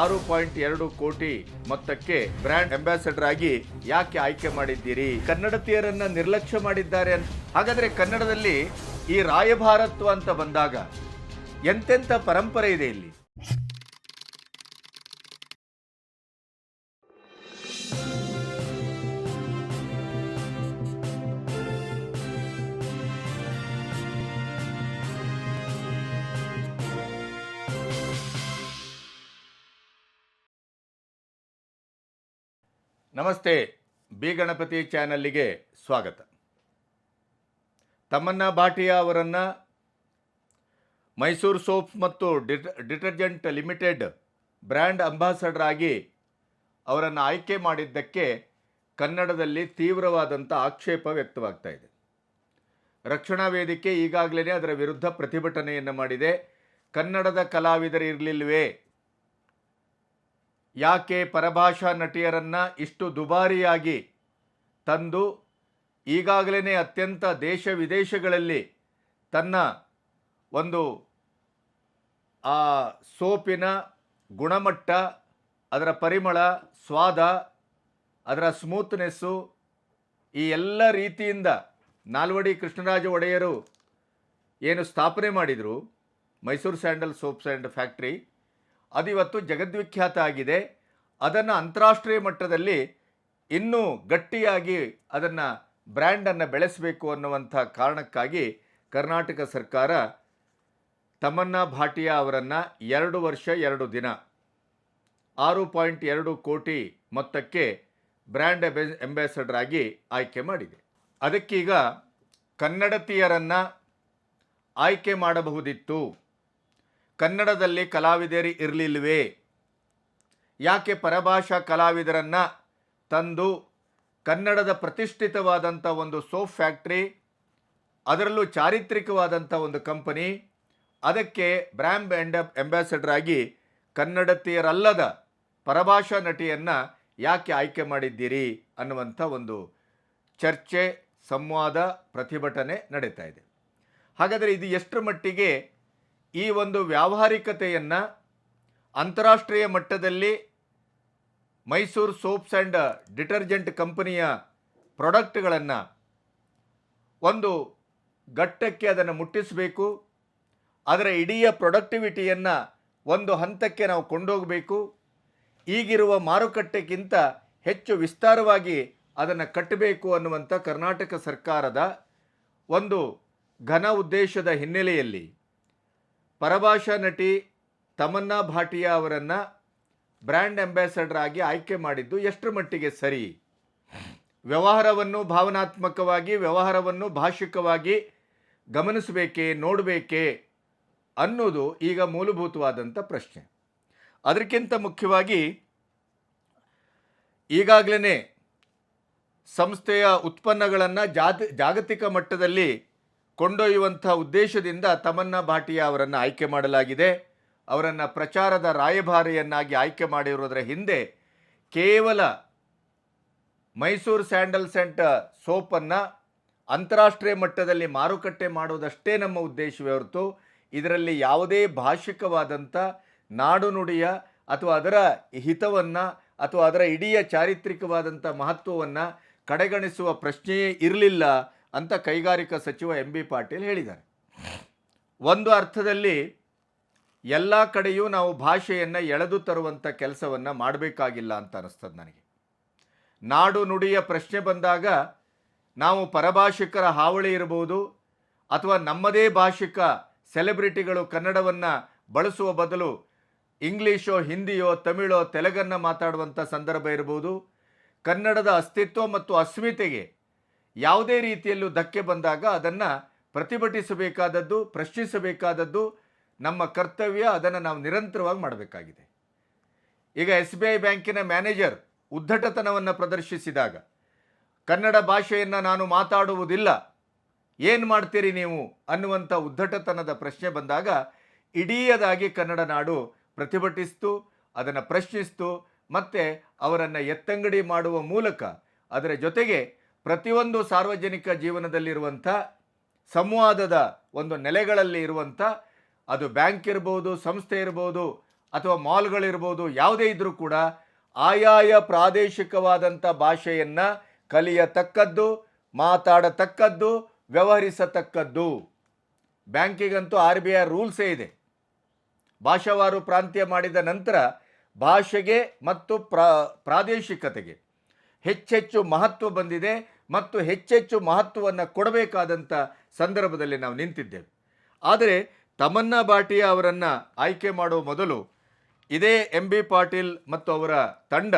ಆರು ಪಾಯಿಂಟ್ ಎರಡು ಕೋಟಿ ಮೊತ್ತಕ್ಕೆ ಬ್ರ್ಯಾಂಡ್ ಅಂಬಾಸಡರ್ ಆಗಿ ಯಾಕೆ ಆಯ್ಕೆ ಮಾಡಿದ್ದೀರಿ? ಕನ್ನಡತಿಯರನ್ನ ನಿರ್ಲಕ್ಷ್ಯ ಮಾಡಿದ್ದಾರೆ ಹಾಗಾದ್ರೆ ಕನ್ನಡದಲ್ಲಿ ಈ ರಾಯಭಾರತ್ವ ಅಂತ ಬಂದಾಗ ಎಂತೆಂಥ ಪರಂಪರೆ ಇದೆ ಇಲ್ಲಿ? ನಮಸ್ತೆ, ಬಿ ಗಣಪತಿ ಚಾನಲ್ಲಿಗೆ ಸ್ವಾಗತ. ತಮ್ಮನ್ನ ಭಾಟಿಯಾ ಅವರನ್ನು ಮೈಸೂರು ಸೋಪ್ಸ್ ಮತ್ತು ಡಿಟ, ಡಿಟರ್ಜೆಂಟ್ ಲಿಮಿಟೆಡ್ ಬ್ರ್ಯಾಂಡ್ ಅಂಬಾಸಡರ್ ಆಗಿ ಅವರನ್ನು ಆಯ್ಕೆ ಮಾಡಿದ್ದಕ್ಕೆ ಕನ್ನಡದಲ್ಲಿ ತೀವ್ರವಾದಂಥ ಆಕ್ಷೇಪ ವ್ಯಕ್ತವಾಗ್ತಾ ಇದೆ. ರಕ್ಷಣಾ ವೇದಿಕೆ ಈಗಾಗಲೇ ಅದರ ವಿರುದ್ಧ ಪ್ರತಿಭಟನೆಯನ್ನು ಮಾಡಿದೆ. ಕನ್ನಡದ ಕಲಾವಿದರು ಇರಲಿಲ್ವೇ ಯಾಕೆ ಪರಭಾಷಾ ನಟಿಯರನ್ನು ಇಷ್ಟು ದುಬಾರಿಯಾಗಿ ತಂದು ಈಗಾಗಲೇ ಅತ್ಯಂತ ದೇಶ ವಿದೇಶಗಳಲ್ಲಿ ತನ್ನ ಒಂದು, ಆ, ಸೋಪಿನ ಗುಣಮಟ್ಟ, ಅದರ ಪರಿಮಳ, ಸ್ವಾದ, ಅದರ ಸ್ಮೂತ್ನೆಸ್ಸು ಈ ಎಲ್ಲ ರೀತಿಯಿಂದ ನಾಲ್ವಡಿ ಕೃಷ್ಣರಾಜ ಒಡೆಯರು ಏನು ಸ್ಥಾಪನೆ ಮಾಡಿದರು Mysuru sandal soaps and factory. ಅದು ಇವತ್ತು ಜಗದ್ವಿಖ್ಯಾತ ಆಗಿದೆ. ಅದನ್ನು ಅಂತಾರಾಷ್ಟ್ರೀಯ ಮಟ್ಟದಲ್ಲಿ ಇನ್ನೂ ಗಟ್ಟಿಯಾಗಿ ಅದನ್ನು ಬ್ರ್ಯಾಂಡನ್ನು ಬೆಳೆಸಬೇಕು ಅನ್ನುವಂಥ ಕಾರಣಕ್ಕಾಗಿ ಕರ್ನಾಟಕ ಸರ್ಕಾರ ತಮನ್ನಾ ಭಾಟಿಯಾ ಅವರನ್ನು ಎರಡು ವರ್ಷ ಎರಡು ದಿನ ಆರು ಪಾಯಿಂಟ್ ಎರಡು ಕೋಟಿ ಮೊತ್ತಕ್ಕೆ ಬ್ರ್ಯಾಂಡ್ ಎಂಬೆ ಅಂಬಾಸಡರ್ ಆಗಿ ಆಯ್ಕೆ ಮಾಡಿದೆ. ಅದಕ್ಕೀಗ ಕನ್ನಡತಿಯರನ್ನು ಆಯ್ಕೆ ಮಾಡಬಹುದಿತ್ತು. ಕನ್ನಡದಲ್ಲಿ ಕಲಾವಿದರಿ ಇರಲಿಲ್ಲವೇ ಯಾಕೆ ಪರಭಾಷಾ ಕಲಾವಿದರನ್ನು ತಂದು ಕನ್ನಡದ ಪ್ರತಿಷ್ಠಿತವಾದಂಥ ಒಂದು ಸೋಪ್ ಫ್ಯಾಕ್ಟ್ರಿ, ಅದರಲ್ಲೂ ಚಾರಿತ್ರಿಕವಾದಂಥ ಒಂದು ಕಂಪನಿ, ಅದಕ್ಕೆ ಬ್ರ್ಯಾಂಡ್ ಎಂಡ ಅಂಬಾಸಡರ್ ಆಗಿ ಕನ್ನಡತಿಯರಲ್ಲದ ಪರಭಾಷಾ ನಟಿಯನ್ನು ಯಾಕೆ ಆಯ್ಕೆ ಮಾಡಿದ್ದೀರಿ ಅನ್ನುವಂಥ ಒಂದು ಚರ್ಚೆ, ಸಂವಾದ, ಪ್ರತಿಭಟನೆ ನಡೀತಾ ಇದೆ. ಹಾಗಾದರೆ ಇದು ಎಷ್ಟರ ಮಟ್ಟಿಗೆ ಈ ಒಂದು ವ್ಯಾವಹಾರಿಕತೆಯನ್ನು ಅಂತಾರಾಷ್ಟ್ರೀಯ ಮಟ್ಟದಲ್ಲಿ ಮೈಸೂರು ಸೋಪ್ಸ್ ಆ್ಯಂಡ್ ಡಿಟರ್ಜೆಂಟ್ ಕಂಪನಿಯ ಪ್ರಾಡಕ್ಟ್ಗಳನ್ನು ಒಂದು ಘಟ್ಟಕ್ಕೆ ಅದನ್ನು ಮುಟ್ಟಿಸಬೇಕು. ಅದರ ಇಡೀ ಪ್ರೊಡಕ್ಟಿವಿಟಿಯನ್ನು ಒಂದು ಹಂತಕ್ಕೆ ನಾವು ಕೊಂಡೋಗಬೇಕು. ಈಗಿರುವ ಮಾರುಕಟ್ಟೆಗಿಂತ ಹೆಚ್ಚು ವಿಸ್ತಾರವಾಗಿ ಅದನ್ನು ಕಟ್ಟಬೇಕು ಅನ್ನುವಂಥ ಕರ್ನಾಟಕ ಸರ್ಕಾರದ ಒಂದು ಘನ ಉದ್ದೇಶದ ಹಿನ್ನೆಲೆಯಲ್ಲಿ ಪರಭಾಷಾ ನಟಿ ತಮನ್ನಾ ಭಾಟಿಯಾ ಅವರನ್ನು ಬ್ರ್ಯಾಂಡ್ ಅಂಬಾಸಡರ್ ಆಗಿ ಆಯ್ಕೆ ಮಾಡಿದ್ದು ಎಷ್ಟರ ಮಟ್ಟಿಗೆ ಸರಿ? ವ್ಯವಹಾರವನ್ನು ಭಾವನಾತ್ಮಕವಾಗಿ, ವ್ಯವಹಾರವನ್ನು ಭಾಷಿಕವಾಗಿ ಗಮನಿಸಬೇಕೇ, ನೋಡಬೇಕೇ ಅನ್ನೋದು ಈಗ ಮೂಲಭೂತವಾದಂಥ ಪ್ರಶ್ನೆ. ಅದಕ್ಕಿಂತ ಮುಖ್ಯವಾಗಿ ಈಗಾಗಲೇ ಸಂಸ್ಥೆಯ ಉತ್ಪನ್ನಗಳನ್ನು ಜಾತಿ, ಜಾಗತಿಕ ಮಟ್ಟದಲ್ಲಿ ಕೊಂಡೊಯ್ಯುವಂಥ ಉದ್ದೇಶದಿಂದ ತಮನ್ನ ಭಾಟಿಯ ಅವರನ್ನು ಆಯ್ಕೆ ಮಾಡಲಾಗಿದೆ. ಅವರನ್ನು ಪ್ರಚಾರದ ರಾಯಭಾರಿಯನ್ನಾಗಿ ಆಯ್ಕೆ ಮಾಡಿರುವುದರ ಹಿಂದೆ ಕೇವಲ ಮೈಸೂರು ಸ್ಯಾಂಡಲ್ ಸೆಂಟ್ ಸೋಪನ್ನು ಅಂತಾರಾಷ್ಟ್ರೀಯ ಮಟ್ಟದಲ್ಲಿ ಮಾರುಕಟ್ಟೆ ಮಾಡುವುದಷ್ಟೇ ನಮ್ಮ ಉದ್ದೇಶವೇ ಹೊರತು ಇದರಲ್ಲಿ ಯಾವುದೇ ಭಾಷಿಕವಾದಂಥ ನಾಡು ನುಡಿಯ ಅಥವಾ ಅದರ ಹಿತವನ್ನು ಅಥವಾ ಅದರ ಇಡೀ ಚಾರಿತ್ರಿಕವಾದಂಥ ಮಹತ್ವವನ್ನು ಕಡೆಗಣಿಸುವ ಪ್ರಶ್ನೆಯೇ ಇರಲಿಲ್ಲ. ಅಂತ ಕೈಗಾರಿಕಾ ಸಚಿವ ಎಂ ಬಿ ಪಾಟೀಲ್ ಹೇಳಿದ್ದಾರೆ. ಒಂದು ಅರ್ಥದಲ್ಲಿ ಎಲ್ಲ ಕಡೆಯೂ ನಾವು ಭಾಷೆಯನ್ನು ಎಳೆದು ತರುವಂಥ ಕೆಲಸವನ್ನು ಮಾಡಬೇಕಾಗಿಲ್ಲ ಅಂತ ಅನ್ನಿಸ್ತದೆ ನನಗೆ. ನಾಡು ನುಡಿಯ ಪ್ರಶ್ನೆ ಬಂದಾಗ ನಾವು ಪರಭಾಷಿಕರ ಹಾವಳಿ ಇರಬಹುದು ಅಥವಾ ನಮ್ಮದೇ ಭಾಷಿಕ ಸೆಲೆಬ್ರಿಟಿಗಳು ಕನ್ನಡವನ್ನು ಬಳಸುವ ಬದಲು ಇಂಗ್ಲೀಷೋ, ಹಿಂದಿಯೋ, ತಮಿಳೋ, ತೆಲುಗನ್ನು ಮಾತಾಡುವಂಥ ಸಂದರ್ಭ ಇರಬಹುದು. ಕನ್ನಡದ ಅಸ್ತಿತ್ವ ಮತ್ತು ಅಸ್ಮಿತೆಗೆ ಯಾವುದೇ ರೀತಿಯಲ್ಲೂ ಧಕ್ಕೆ ಬಂದಾಗ ಅದನ್ನು ಪ್ರತಿಭಟಿಸಬೇಕಾದದ್ದು, ಪ್ರಶ್ನಿಸಬೇಕಾದದ್ದು, ನಮ್ಮ ಕರ್ತವ್ಯ ಅದನ್ನು ನಾವು ನಿರಂತರವಾಗಿ ಮಾಡಬೇಕಾಗಿದೆ. ಈಗ ಎಸ್ ಬಿ ಐ ಬ್ಯಾಂಕಿನ ಮ್ಯಾನೇಜರ್ ಉದ್ದಟತನವನ್ನು ಪ್ರದರ್ಶಿಸಿದಾಗ, ಕನ್ನಡ ಭಾಷೆಯನ್ನು ನಾನು ಮಾತಾಡುವುದಿಲ್ಲ, ಏನು ಮಾಡ್ತೀರಿ ನೀವು ಅನ್ನುವಂಥ ಉದ್ದಟತನದ ಪ್ರಶ್ನೆ ಬಂದಾಗ, ಇಡೀಯದಾಗಿ ಕನ್ನಡ ನಾಡು ಪ್ರತಿಭಟಿಸ್ತು, ಅದನ್ನು ಪ್ರಶ್ನಿಸ್ತು, ಮತ್ತು ಅವರನ್ನು ಎತ್ತಂಗಡಿ ಮಾಡುವ ಮೂಲಕ, ಅದರ ಜೊತೆಗೆ ಪ್ರತಿಯೊಂದು ಸಾರ್ವಜನಿಕ ಜೀವನದಲ್ಲಿರುವಂಥ, ಸಂವಾದದ ಒಂದು ನೆಲೆಗಳಲ್ಲಿ ಇರುವಂಥ, ಅದು ಬ್ಯಾಂಕ್ ಇರ್ಬೋದು, ಸಂಸ್ಥೆ ಇರ್ಬೋದು, ಅಥವಾ ಮಾಲ್ಗಳಿರ್ಬೋದು, ಯಾವುದೇ ಇದ್ದರೂ ಕೂಡ ಆಯಾಯ ಪ್ರಾದೇಶಿಕವಾದಂಥ ಭಾಷೆಯನ್ನು ಕಲಿಯತಕ್ಕದ್ದು, ಮಾತಾಡತಕ್ಕದ್ದು, ವ್ಯವಹರಿಸತಕ್ಕದ್ದು. ಬ್ಯಾಂಕಿಗಂತೂ ಆರ್ ಬಿ ಐ ರೂಲ್ಸೇ ಇದೆ. ಭಾಷಾವಾರು ಪ್ರಾಂತ್ಯ ಮಾಡಿದ ನಂತರ ಭಾಷೆಗೆ ಮತ್ತು ಪ್ರಾ, ಪ್ರಾದೇಶಿಕತೆಗೆ ಹೆಚ್ಚೆಚ್ಚು ಮಹತ್ವ ಬಂದಿದೆ ಮತ್ತು ಹೆಚ್ಚೆಚ್ಚು ಮಹತ್ವವನ್ನು ಕೊಡಬೇಕಾದಂಥ ಸಂದರ್ಭದಲ್ಲಿ ನಾವು ನಿಂತಿದ್ದೇವೆ. ಆದರೆ ತಮನ್ನಾ ಭಾಟಿಯಾ ಅವರನ್ನು ಆಯ್ಕೆ ಮಾಡುವ ಮೊದಲು ಇದೇ ಎಂ ಬಿ ಪಾಟೀಲ್ ಮತ್ತು ಅವರ ತಂಡ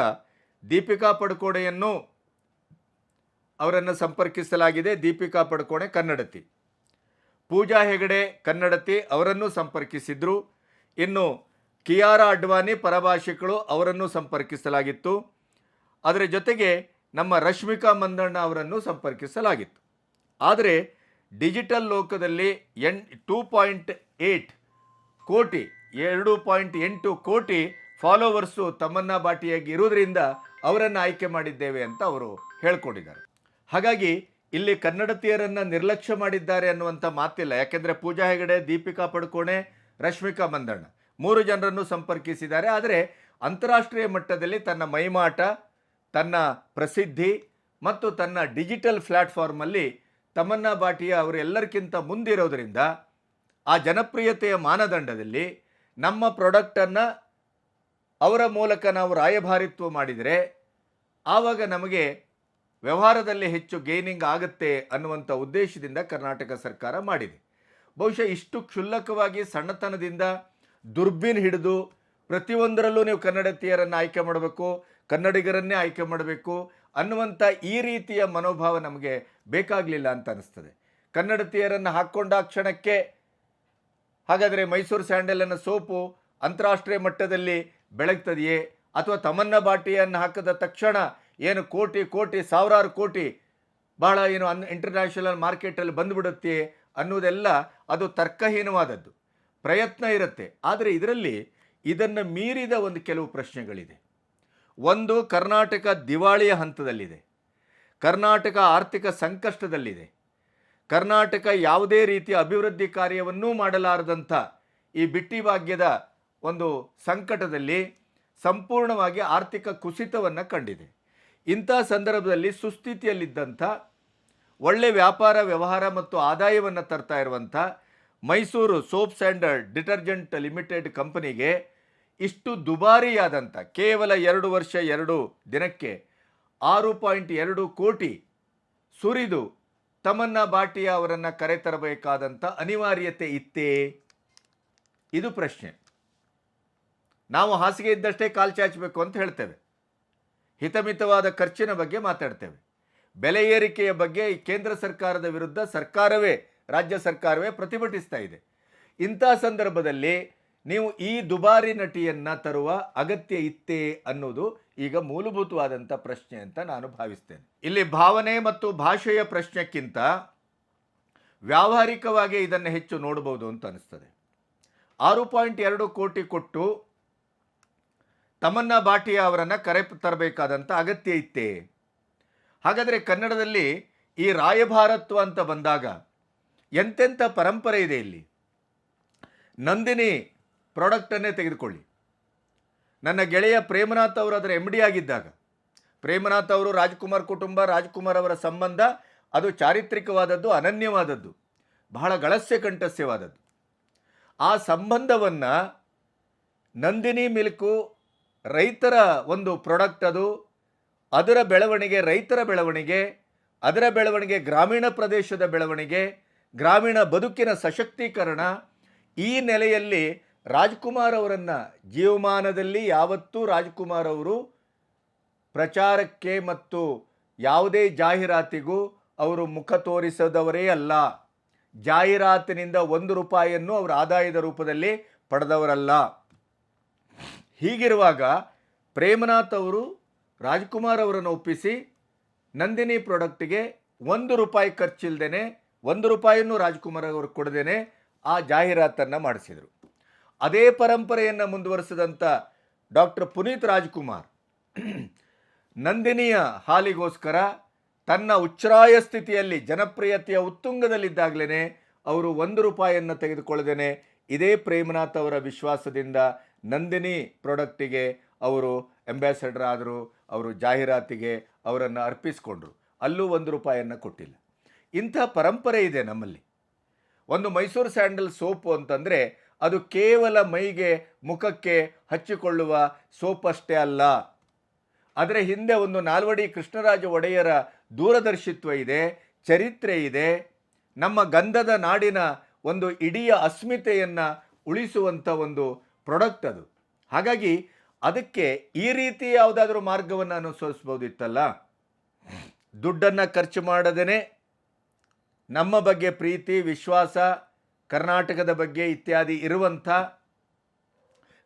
ದೀಪಿಕಾ ಪಡುಕೋಣೆಯನ್ನು ಅವರನ್ನು ಸಂಪರ್ಕಿಸಲಾಗಿದೆ. ದೀಪಿಕಾ ಪಡುಕೋಣೆ ಕನ್ನಡತಿ. ಪೂಜಾ ಹೆಗಡೆ ಕನ್ನಡತಿ, ಅವರನ್ನು ಸಂಪರ್ಕಿಸಿದ್ರು. ಇನ್ನು ಕಿಯಾರ ಅಡ್ವಾನಿ ಪರಭಾಷಿಕಳು ಅವರನ್ನು ಸಂಪರ್ಕಿಸಲಾಗಿತ್ತು. ಅದರ ಜೊತೆಗೆ ನಮ್ಮ ರಶ್ಮಿಕಾ ಮಂದಣ್ಣ ಅವರನ್ನು ಸಂಪರ್ಕಿಸಲಾಗಿತ್ತು. ಆದರೆ ಡಿಜಿಟಲ್ ಲೋಕದಲ್ಲಿ ಎನ್ ಟೂ ಪಾಯಿಂಟ್ ಏಯ್ಟ್ ಕೋಟಿ, ಎರಡು ಪಾಯಿಂಟ್ ಎಂಟು ಕೋಟಿ ಫಾಲೋವರ್ಸು ತಮ್ಮನ್ನ ಬಾಟಿಯಾಗಿ ಇರುವುದರಿಂದ ಅವರನ್ನು ಆಯ್ಕೆ ಮಾಡಿದ್ದೇವೆ ಅಂತ ಅವರು ಹೇಳ್ಕೊಂಡಿದ್ದಾರೆ. ಹಾಗಾಗಿ ಇಲ್ಲಿ ಕನ್ನಡತಿಯರನ್ನು ನಿರ್ಲಕ್ಷ್ಯ ಮಾಡಿದ್ದಾರೆ ಅನ್ನುವಂಥ ಮಾತಿಲ್ಲ. ಯಾಕೆಂದರೆ ಪೂಜಾ ಹೆಗಡೆ, ದೀಪಿಕಾ ಪಡುಕೋಣೆ, ರಶ್ಮಿಕಾ ಮಂದಣ್ಣ ಮೂರು ಜನರನ್ನು ಸಂಪರ್ಕಿಸಿದ್ದಾರೆ. ಆದರೆ ಅಂತಾರಾಷ್ಟ್ರೀಯ ಮಟ್ಟದಲ್ಲಿ ತನ್ನ ಮೈಮಾಟ ತನ್ನ ಪ್ರಸಿದ್ಧಿ ಮತ್ತು ತನ್ನ ಡಿಜಿಟಲ್ ಪ್ಲ್ಯಾಟ್ಫಾರ್ಮಲ್ಲಿ ತಮನ್ನಾ ಭಾಟಿಯಾ ಅವರು ಎಲ್ಲರಿಗಿಂತ ಮುಂದಿರೋದರಿಂದ ಆ ಜನಪ್ರಿಯತೆಯ ಮಾನದಂಡದಲ್ಲಿ ನಮ್ಮ ಪ್ರಾಡಕ್ಟನ್ನು ಅವರ ಮೂಲಕ ನಾವು ರಾಯಭಾರಿತ್ವ ಮಾಡಿದರೆ ಆವಾಗ ನಮಗೆ ವ್ಯವಹಾರದಲ್ಲಿ ಹೆಚ್ಚು ಗೇನಿಂಗ್ ಆಗುತ್ತೆ ಅನ್ನುವಂಥ ಉದ್ದೇಶದಿಂದ ಕರ್ನಾಟಕ ಸರ್ಕಾರ ಮಾಡಿದೆ. ಬಹುಶಃ ಇಷ್ಟು ಕ್ಷುಲ್ಲಕವಾಗಿ ಸಣ್ಣತನದಿಂದ ದುರ್ಬೀನ್ ಹಿಡಿದು ಪ್ರತಿಯೊಂದರಲ್ಲೂ ನೀವು ಕನ್ನಡತಿಯರನ್ನು ಆಯ್ಕೆ ಮಾಡಬೇಕು ಕನ್ನಡಿಗರನ್ನೇ ಆಯ್ಕೆ ಮಾಡಬೇಕು ಅನ್ನುವಂಥ ಈ ರೀತಿಯ ಮನೋಭಾವ ನಮಗೆ ಬೇಕಾಗಲಿಲ್ಲ ಅಂತ ಅನಿಸ್ತದೆ. ಕನ್ನಡತಿಯರನ್ನು ಹಾಕ್ಕೊಂಡ ಕ್ಷಣಕ್ಕೆ ಹಾಗಾದರೆ ಮೈಸೂರು ಸ್ಯಾಂಡಲನ್ನು ಸೋಪು ಅಂತಾರಾಷ್ಟ್ರೀಯ ಮಟ್ಟದಲ್ಲಿ ಬೆಳಗ್ತದೆಯೇ? ಅಥವಾ ತಮನ್ನ ಬಾಟಿಯನ್ನು ಹಾಕಿದ ತಕ್ಷಣ ಏನು ಕೋಟಿ ಕೋಟಿ, ಸಾವಿರಾರು ಕೋಟಿ ಬಹಳ ಏನು ಅನ್ ಇಂಟರ್ನ್ಯಾಷನಲ್ ಮಾರ್ಕೆಟಲ್ಲಿ ಬಂದುಬಿಡುತ್ತೆ ಅನ್ನೋದೆಲ್ಲ ಅದು ತರ್ಕಹೀನವಾದದ್ದು. ಪ್ರಯತ್ನ ಇರುತ್ತೆ. ಆದರೆ ಇದರಲ್ಲಿ ಇದನ್ನು ಮೀರಿದ ಒಂದು ಕೆಲವು ಪ್ರಶ್ನೆಗಳಿದೆ. ಒಂದು ಕರ್ನಾಟಕ ದಿವಾಳಿಯ ಹಂತದಲ್ಲಿದೆ. ಕರ್ನಾಟಕ ಆರ್ಥಿಕ ಸಂಕಷ್ಟದಲ್ಲಿದೆ. ಕರ್ನಾಟಕ ಯಾವುದೇ ರೀತಿಯ ಅಭಿವೃದ್ಧಿ ಕಾರ್ಯವನ್ನೂ ಮಾಡಲಾರದಂಥ ಈ ಬಿಟ್ಟಿ ಭಾಗ್ಯದ ಒಂದು ಸಂಕಟದಲ್ಲಿ ಸಂಪೂರ್ಣವಾಗಿ ಆರ್ಥಿಕ ಕುಸಿತವನ್ನು ಕಂಡಿದೆ. ಇಂಥ ಸಂದರ್ಭದಲ್ಲಿ ಸುಸ್ಥಿತಿಯಲ್ಲಿದ್ದಂಥ, ಒಳ್ಳೆ ವ್ಯಾಪಾರ ವ್ಯವಹಾರ ಮತ್ತು ಆದಾಯವನ್ನು ತರ್ತಾ ಇರುವಂಥ Mysuru soaps and detergent limited ಕಂಪನಿಗೆ ಇಷ್ಟು ದುಬಾರಿಯಾದಂಥ, ಕೇವಲ ಎರಡು ವರ್ಷ ಎರಡು ದಿನಕ್ಕೆ ಆರು ಪಾಯಿಂಟ್ ಎರಡು ಕೋಟಿ ಸುರಿದು ತಮನ್ನ ಬಾಟಿಯ ಅವರನ್ನು ಕರೆತರಬೇಕಾದಂಥ ಅನಿವಾರ್ಯತೆ ಇತ್ತೇ? ಇದು ಪ್ರಶ್ನೆ. ನಾವು ಹಾಸಿಗೆ ಇದ್ದಷ್ಟೇ ಕಾಲು ಚಾಚಬೇಕು ಅಂತ ಹೇಳ್ತೇವೆ. ಹಿತಮಿತವಾದ ಖರ್ಚಿನ ಬಗ್ಗೆ ಮಾತಾಡ್ತೇವೆ. ಬೆಲೆ ಏರಿಕೆಯ ಬಗ್ಗೆ ಕೇಂದ್ರ ಸರ್ಕಾರದ ವಿರುದ್ಧ ಸರ್ಕಾರವೇ, ರಾಜ್ಯ ಸರ್ಕಾರವೇ ಪ್ರತಿಭಟಿಸ್ತಾ ಇದೆ. ಇಂಥ ಸಂದರ್ಭದಲ್ಲಿ ನೀವು ಈ ದುಬಾರಿ ನಟಿಯನ್ನು ತರುವ ಅಗತ್ಯ ಇತ್ತೇ ಅನ್ನೋದು ಈಗ ಮೂಲಭೂತವಾದಂಥ ಪ್ರಶ್ನೆ ಅಂತ ನಾನು ಭಾವಿಸ್ತೇನೆ. ಇಲ್ಲಿ ಭಾವನೆ ಮತ್ತು ಭಾಷೆಯ ಪ್ರಶ್ನೆಕ್ಕಿಂತ ವ್ಯಾವಹಾರಿಕವಾಗಿ ಇದನ್ನು ಹೆಚ್ಚು ನೋಡಬಹುದು ಅಂತ ಅನಿಸ್ತದೆ. ಆರು ಪಾಯಿಂಟ್ ಎರಡು ಕೋಟಿ ಕೊಟ್ಟು ತಮನ್ನ ಭಾಟಿಯ ಅವರನ್ನು ಕರೆ ತರಬೇಕಾದಂಥ ಅಗತ್ಯ ಇತ್ತೇ. ಹಾಗಾದರೆ ಕನ್ನಡದಲ್ಲಿ ಈ ರಾಯಭಾರತ್ವ ಅಂತ ಬಂದಾಗ ಎಂತೆಂಥ ಪರಂಪರೆ ಇದೆ ಇಲ್ಲಿ? ನಂದಿನಿ ಪ್ರಾಡಕ್ಟನ್ನೇ ತೆಗೆದುಕೊಳ್ಳಿ. ನನ್ನ ಗೆಳೆಯ ಪ್ರೇಮನಾಥ್ ಅವರು ಅದರ ಎಂ ಡಿ ಆಗಿದ್ದಾಗ, ಪ್ರೇಮನಾಥ್ ಅವರು ರಾಜ್ಕುಮಾರ್ ಕುಟುಂಬ, ರಾಜ್ಕುಮಾರ್ ಅವರ ಸಂಬಂಧ, ಅದು ಚಾರಿತ್ರಿಕವಾದದ್ದು, ಅನನ್ಯವಾದದ್ದು, ಬಹಳ ಗಳಸ್ಯ ಕಂಠಸ್ಯವಾದದ್ದು. ಆ ಸಂಬಂಧವನ್ನು ನಂದಿನಿ ಮಿಲ್ಕು ರೈತರ ಒಂದು ಪ್ರಾಡಕ್ಟ್ ಅದು, ಅದರ ಬೆಳವಣಿಗೆ, ರೈತರ ಬೆಳವಣಿಗೆ, ಅದರ ಬೆಳವಣಿಗೆ ಗ್ರಾಮೀಣ ಪ್ರದೇಶದ ಬೆಳವಣಿಗೆ, ಗ್ರಾಮೀಣ ಬದುಕಿನ ಸಶಕ್ತೀಕರಣ ಈ ನೆಲೆಯಲ್ಲಿ ರಾಜ್ಕುಮಾರ್ ಅವರನ್ನು ಜೀವಮಾನದಲ್ಲಿ ಯಾವತ್ತೂ ರಾಜ್ಕುಮಾರ್ ಅವರು ಪ್ರಚಾರಕ್ಕೆ ಮತ್ತು ಯಾವುದೇ ಜಾಹೀರಾತಿಗೂ ಅವರು ಮುಖ ತೋರಿಸದವರೇ ಅಲ್ಲ. ಜಾಹೀರಾತಿನಿಂದ ಒಂದು ರೂಪಾಯಿಯನ್ನು ಅವರ ಆದಾಯದ ರೂಪದಲ್ಲಿ ಪಡೆದವರಲ್ಲ. ಹೀಗಿರುವಾಗ ಪ್ರೇಮನಾಥ್ ಅವರು ರಾಜ್ಕುಮಾರ್ ಅವರನ್ನು ಒಪ್ಪಿಸಿ, ನಂದಿನಿ ಪ್ರಾಡಕ್ಟ್ಗೆ ಒಂದು ರೂಪಾಯಿ ಖರ್ಚಿಲ್ದೇನೆ, ಒಂದು ರೂಪಾಯಿಯನ್ನು ರಾಜ್ಕುಮಾರ್ ಅವರು ಕೊಡದೇನೆ ಆ ಜಾಹೀರಾತನ್ನು ಮಾಡಿಸಿದರು. ಅದೇ ಪರಂಪರೆಯನ್ನು ಮುಂದುವರಿಸಿದಂಥ ಡಾಕ್ಟರ್ ಪುನೀತ್ ರಾಜ್ಕುಮಾರ್ ನಂದಿನಿಯ ಹಾಲಿಗೋಸ್ಕರ ತನ್ನ ಉಚ್ಛ್ರಾಯ ಸ್ಥಿತಿಯಲ್ಲಿ ಜನಪ್ರಿಯತೆಯ ಉತ್ತುಂಗದಲ್ಲಿದ್ದಾಗಲೇ ಅವರು ಒಂದು ರೂಪಾಯಿಯನ್ನು ತೆಗೆದುಕೊಳ್ಳದೇನೆ ಇದೇ ಪ್ರೇಮನಾಥ್ ಅವರ ವಿಶ್ವಾಸದಿಂದ ನಂದಿನಿ ಪ್ರಾಡಕ್ಟಿಗೆ ಅವರು ಅಂಬಾಸಡರ್ ಆದರು, ಅವರು ಜಾಹೀರಾತಿಗೆ ಅವರನ್ನು ಅರ್ಪಿಸಿಕೊಂಡ್ರು. ಅಲ್ಲೂ ಒಂದು ರೂಪಾಯಿಯನ್ನು ಕೊಟ್ಟಿಲ್ಲ. ಇಂಥ ಪರಂಪರೆ ಇದೆ ನಮ್ಮಲ್ಲಿ. ಒಂದು ಮೈಸೂರು ಸ್ಯಾಂಡಲ್ ಸೋಪು ಅಂತಂದರೆ ಅದು ಕೇವಲ ಮೈಗೆ ಮುಖಕ್ಕೆ ಹಚ್ಚಿಕೊಳ್ಳುವ ಸೋಪ್ ಅಷ್ಟೇ ಅಲ್ಲ. ಅದರ ಹಿಂದೆ ಒಂದು ನಾಲ್ವಡಿ ಕೃಷ್ಣರಾಜ ಒಡೆಯರ ದೂರದರ್ಶಿತ್ವ ಇದೆ, ಚರಿತ್ರೆ ಇದೆ. ನಮ್ಮ ಗಂಧದ ನಾಡಿನ ಒಂದು ಇಡೀ ಅಸ್ಮಿತೆಯನ್ನು ಉಳಿಸುವಂಥ ಒಂದು ಪ್ರಾಡಕ್ಟ್ ಅದು. ಹಾಗಾಗಿ ಅದಕ್ಕೆ ಈ ರೀತಿ ಯಾವುದಾದ್ರೂ ಮಾರ್ಗವನ್ನು ಅನುಸರಿಸ್ಬೋದಿತ್ತಲ್ಲ? ದುಡ್ಡನ್ನು ಖರ್ಚು ಮಾಡದೇ ನಮ್ಮ ಬಗ್ಗೆ ಪ್ರೀತಿ, ವಿಶ್ವಾಸ ಕರ್ನಾಟಕದ ಬಗ್ಗೆ ಇತ್ಯಾದಿ ಇರುವಂಥ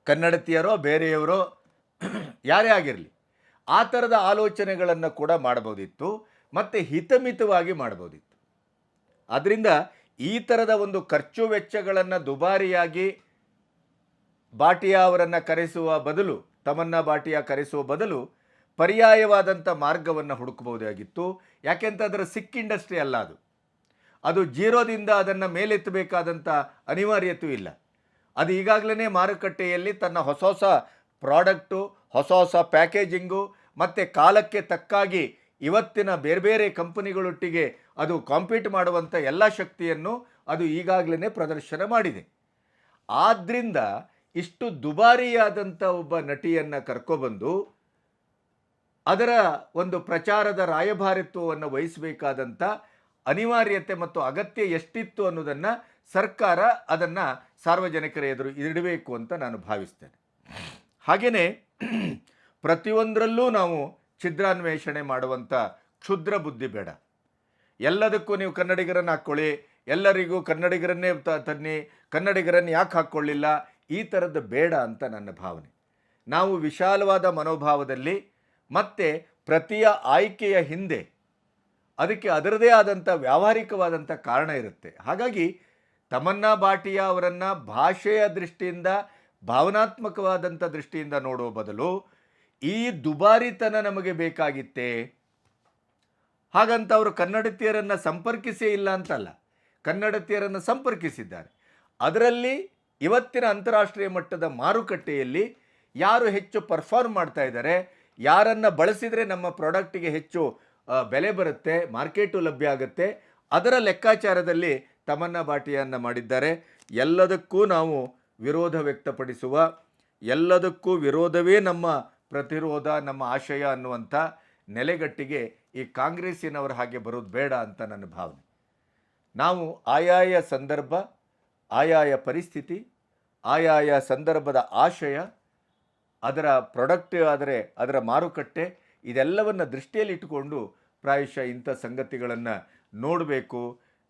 ಕನ್ನಡತಿಯರೋ, ಬೇರೆಯವರೋ ಯಾರೇ ಆಗಿರಲಿ, ಆ ಥರದ ಆಲೋಚನೆಗಳನ್ನು ಕೂಡ ಮಾಡ್ಬೋದಿತ್ತು ಮತ್ತು ಹಿತಮಿತವಾಗಿ ಮಾಡ್ಬೋದಿತ್ತು ಆದ್ದರಿಂದ ಈ ಥರದ ಒಂದು ಖರ್ಚು ವೆಚ್ಚಗಳನ್ನು ದುಬಾರಿಯಾಗಿ ಬಾಟಿಯಾ ಅವರನ್ನು ಕರೆಸುವ ಬದಲು, ತಮನ್ನ ಬಾಟಿಯಾ ಕರೆಸುವ ಬದಲು ಪರ್ಯಾಯವಾದಂಥ ಮಾರ್ಗವನ್ನು ಹುಡುಕಬಹುದಾಗಿತ್ತು. ಯಾಕೆಂತ ಅದರ ಸಿಕ್ ಇಂಡಸ್ಟ್ರಿ ಅಲ್ಲ ಅದು. ಅದು ಜೀರೋದಿಂದ ಅದನ್ನು ಮೇಲೆತ್ತಬೇಕಾದಂಥ ಅನಿವಾರ್ಯತೆಯೂ ಇಲ್ಲ. ಅದು ಈಗಾಗಲೇ ಮಾರುಕಟ್ಟೆಯಲ್ಲಿ ತನ್ನ ಹೊಸ ಹೊಸ ಪ್ರಾಡಕ್ಟು, ಹೊಸ ಹೊಸ ಪ್ಯಾಕೇಜಿಂಗು, ಮತ್ತು ಕಾಲಕ್ಕೆ ತಕ್ಕಾಗಿ ಇವತ್ತಿನ ಬೇರೆ ಬೇರೆ ಕಂಪನಿಗಳೊಟ್ಟಿಗೆ ಅದು ಕಾಂಪೀಟ್ ಮಾಡುವಂಥ ಎಲ್ಲ ಶಕ್ತಿಯನ್ನು ಅದು ಈಗಾಗಲೇ ಪ್ರದರ್ಶನ ಮಾಡಿದೆ. ಆದ್ದರಿಂದ ಇಷ್ಟು ದುಬಾರಿಯಾದಂಥ ಒಬ್ಬ ನಟಿಯನ್ನು ಕರ್ಕೊಬಂದು ಅದರ ಒಂದು ಪ್ರಚಾರದ ರಾಯಭಾರಿತ್ವವನ್ನು ವಹಿಸಬೇಕಾದಂಥ ಅನಿವಾರ್ಯತೆ ಮತ್ತು ಅಗತ್ಯ ಎಷ್ಟಿತ್ತು ಅನ್ನೋದನ್ನು ಸರ್ಕಾರ ಅದನ್ನು ಸಾರ್ವಜನಿಕರ ಎದುರು ಇಡಬೇಕು ಅಂತ ನಾನು ಭಾವಿಸ್ತೇನೆ. ಹಾಗೆಯೇ ಪ್ರತಿಯೊಂದರಲ್ಲೂ ನಾವು ಛಿದ್ರಾನ್ವೇಷಣೆ ಮಾಡುವಂಥ ಕ್ಷುದ್ರ ಬುದ್ಧಿ ಬೇಡ. ಎಲ್ಲದಕ್ಕೂ ನೀವು ಕನ್ನಡಿಗರನ್ನು ಹಾಕ್ಕೊಳ್ಳಿ ಎಲ್ಲರಿಗೂ ಕನ್ನಡಿಗರನ್ನೇ ತನ್ನಿ, ಕನ್ನಡಿಗರನ್ನು ಯಾಕೆ ಹಾಕ್ಕೊಳ್ಳಿಲ್ಲ ಈ ಥರದ್ದು ಬೇಡ ಅಂತ ನನ್ನ ಭಾವನೆ. ನಾವು ವಿಶಾಲವಾದ ಮನೋಭಾವದಲ್ಲಿ ಮತ್ತು ಪ್ರತಿಯ ಆಯ್ಕೆಯ ಹಿಂದೆ ಅದಕ್ಕೆ ಅದರದೇ ಆದಂಥ ವ್ಯಾವಹಾರಿಕವಾದಂಥ ಕಾರಣ ಇರುತ್ತೆ. ಹಾಗಾಗಿ ತಮನ್ನಾ ಭಾಟಿಯಾ ಅವರನ್ನು ಭಾಷೆಯ ದೃಷ್ಟಿಯಿಂದ, ಭಾವನಾತ್ಮಕವಾದಂಥ ದೃಷ್ಟಿಯಿಂದ ನೋಡುವ ಬದಲು ಈ ದುಬಾರಿತನ ನಮಗೆ ಬೇಕಾಗಿತ್ತೆ. ಹಾಗಂತ ಅವರು ಕನ್ನಡತಿಯರನ್ನು ಸಂಪರ್ಕಿಸೇ ಇಲ್ಲ ಅಂತಲ್ಲ, ಕನ್ನಡತಿಯರನ್ನು ಸಂಪರ್ಕಿಸಿದ್ದಾರೆ. ಅದರಲ್ಲಿ ಇವತ್ತಿನ ಅಂತಾರಾಷ್ಟ್ರೀಯ ಮಟ್ಟದ ಮಾರುಕಟ್ಟೆಯಲ್ಲಿ ಯಾರು ಹೆಚ್ಚು ಪರ್ಫಾರ್ಮ್ ಮಾಡ್ತಾ ಇದ್ದಾರೆ, ಯಾರನ್ನು ಬಳಸಿದರೆ ನಮ್ಮ ಪ್ರಾಡಕ್ಟಿಗೆ ಹೆಚ್ಚು ಬೆಲೆ ಬರುತ್ತೆ, ಮಾರ್ಕೆಟು ಲಭ್ಯ ಆಗುತ್ತೆ. ಅದರ ಲೆಕ್ಕಾಚಾರದಲ್ಲಿ ತಮನ್ನ ಬಾಟಿಯನ್ನು ಮಾಡಿದ್ದಾರೆ. ಎಲ್ಲದಕ್ಕೂ ನಾವು ವಿರೋಧ ವ್ಯಕ್ತಪಡಿಸುವ, ಎಲ್ಲದಕ್ಕೂ ವಿರೋಧವೇ ನಮ್ಮ ಪ್ರತಿರೋಧ, ನಮ್ಮ ಆಶಯ ಅನ್ನುವಂಥ ನೆಲೆಗಟ್ಟಿಗೆ ಈ ಕಾಂಗ್ರೆಸ್ಸಿನವರ ಹಾಗೆ ಬರೋದು ಬೇಡ ಅಂತ ನನ್ನ ಭಾವನೆ. ನಾವು ಆಯಾಯ ಸಂದರ್ಭ, ಆಯಾಯ ಪರಿಸ್ಥಿತಿ, ಆಯಾಯ ಸಂದರ್ಭದ ಆಶಯ, ಅದರ ಪ್ರೊಡಕ್ಟ್ ಆದರೆ ಅದರ ಮಾರುಕಟ್ಟೆ, ಇದೆಲ್ಲವನ್ನು ದೃಷ್ಟಿಯಲ್ಲಿಟ್ಟುಕೊಂಡು ಪ್ರಾಯಶಃ ಇಂಥ ಸಂಗತಿಗಳನ್ನು ನೋಡಬೇಕು.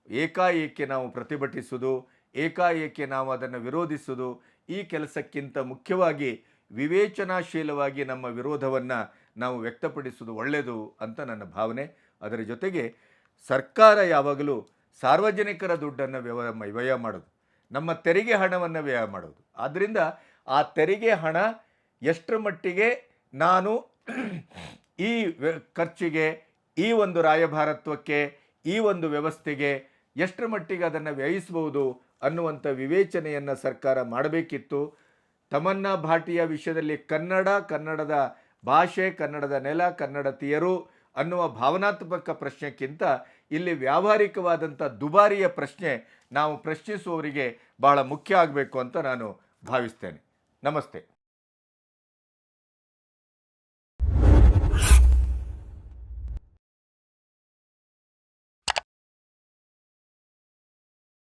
ಏಕಾಏಕಿ ನಾವು ಪ್ರತಿಭಟಿಸುವುದು ಏಕಾಏಕಿ ನಾವು ಅದನ್ನು ವಿರೋಧಿಸುವುದು ಈ ಕೆಲಸಕ್ಕಿಂತ ಮುಖ್ಯವಾಗಿ ವಿವೇಚನಾಶೀಲವಾಗಿ ನಮ್ಮ ವಿರೋಧವನ್ನು ನಾವು ವ್ಯಕ್ತಪಡಿಸುವುದು ಒಳ್ಳೆಯದು ಅಂತ ನನ್ನ ಭಾವನೆ. ಅದರ ಜೊತೆಗೆ ಸರ್ಕಾರ ಯಾವಾಗಲೂ ಸಾರ್ವಜನಿಕರ ದುಡ್ಡನ್ನು ವ್ಯವ ವ್ಯಯ ಮಾಡೋದು, ನಮ್ಮ ತೆರಿಗೆ ಹಣವನ್ನು ವ್ಯಯ ಮಾಡೋದು. ಆದ್ದರಿಂದ ಆ ತೆರಿಗೆ ಹಣ ಎಷ್ಟರ ಮಟ್ಟಿಗೆ ನಾನು ಈ ಖರ್ಚಿಗೆ ಈ ಒಂದು ರಾಯಭಾರತ್ವಕ್ಕೆ, ಈ ಒಂದು ವ್ಯವಸ್ಥೆಗೆ ಎಷ್ಟರ ಮಟ್ಟಿಗೆ ಅದನ್ನು ವ್ಯಯಿಸಬಹುದು ಅನ್ನುವಂಥ ವಿವೇಚನೆಯನ್ನು ಸರ್ಕಾರ ಮಾಡಬೇಕಿತ್ತು. ತಮನ್ನಾ ಭಾಟಿಯ ವಿಷಯದಲ್ಲಿ ಕನ್ನಡ, ಕನ್ನಡದ ಭಾಷೆ, ಕನ್ನಡದ ನೆಲ ಕನ್ನಡತಿಯರು ಅನ್ನುವ ಭಾವನಾತ್ಮಕ ಪ್ರಶ್ನೆಕ್ಕಿಂತ ಇಲ್ಲಿ ವ್ಯಾವಹಾರಿಕವಾದಂಥ ದುಬಾರಿಯ ಪ್ರಶ್ನೆ ನಾವು ಪ್ರಶ್ನಿಸುವವರಿಗೆ ಬಹಳ ಮುಖ್ಯ ಆಗಬೇಕು ಅಂತ ನಾನು ಭಾವಿಸ್ತೇನೆ. ನಮಸ್ತೆ.